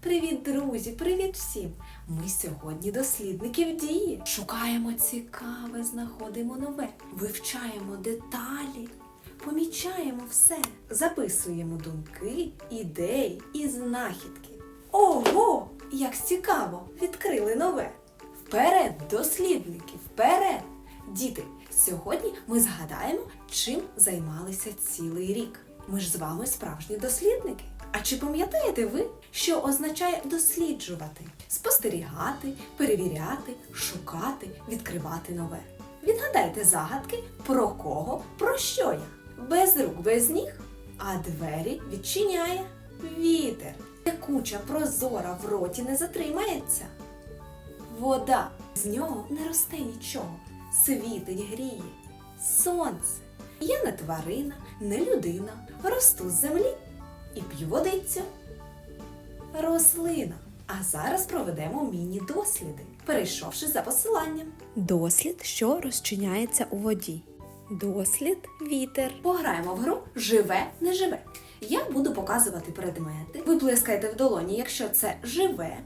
Привіт, друзі! Привіт всім! Ми сьогодні дослідники в дії. Шукаємо цікаве, знаходимо нове, вивчаємо деталі, помічаємо все, записуємо думки, ідеї і знахідки. Ого! Як цікаво! Відкрили нове! Вперед, дослідники, вперед! Діти, сьогодні ми згадаємо, чим займалися цілий рік. Ми ж з вами справжні дослідники. А чи пам'ятаєте ви, що означає досліджувати? Спостерігати, перевіряти, шукати, відкривати нове. Відгадайте загадки про кого, про що я. Без рук, без ніг, а двері відчиняє вітер. Текуча прозора в роті не затримається. Вода. З нього не росте нічого. Світить, гріє. Сонце. Я не тварина, не людина. Росту з землі і п'ю водицю. Рослина. А зараз проведемо міні-досліди, перейшовши за посиланням. Дослід, що розчиняється у воді. Дослід вітер. Пограємо в гру живе, не живе. Я буду показувати предмети. Ви плескаєте в долоні, якщо це живе,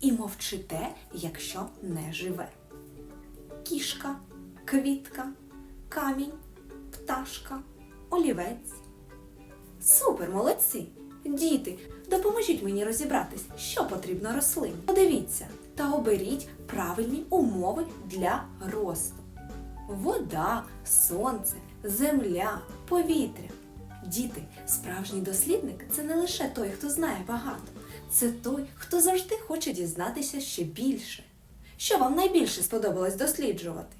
і мовчите, якщо не живе. Кішка, квітка, камінь, пташка, олівець. Супер, молодці! Діти, допоможіть мені розібратись, що потрібно рослині. Подивіться та оберіть правильні умови для росту. Вода, сонце, земля, повітря. Діти, справжній дослідник це не лише той, хто знає багато, це той, хто завжди хоче дізнатися ще більше. Що вам найбільше сподобалось досліджувати?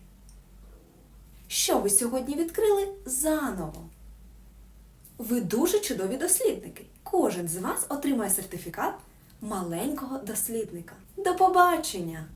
Що ви сьогодні відкрили заново? Ви дуже чудові дослідники. Кожен з вас отримає сертифікат маленького дослідника. До побачення!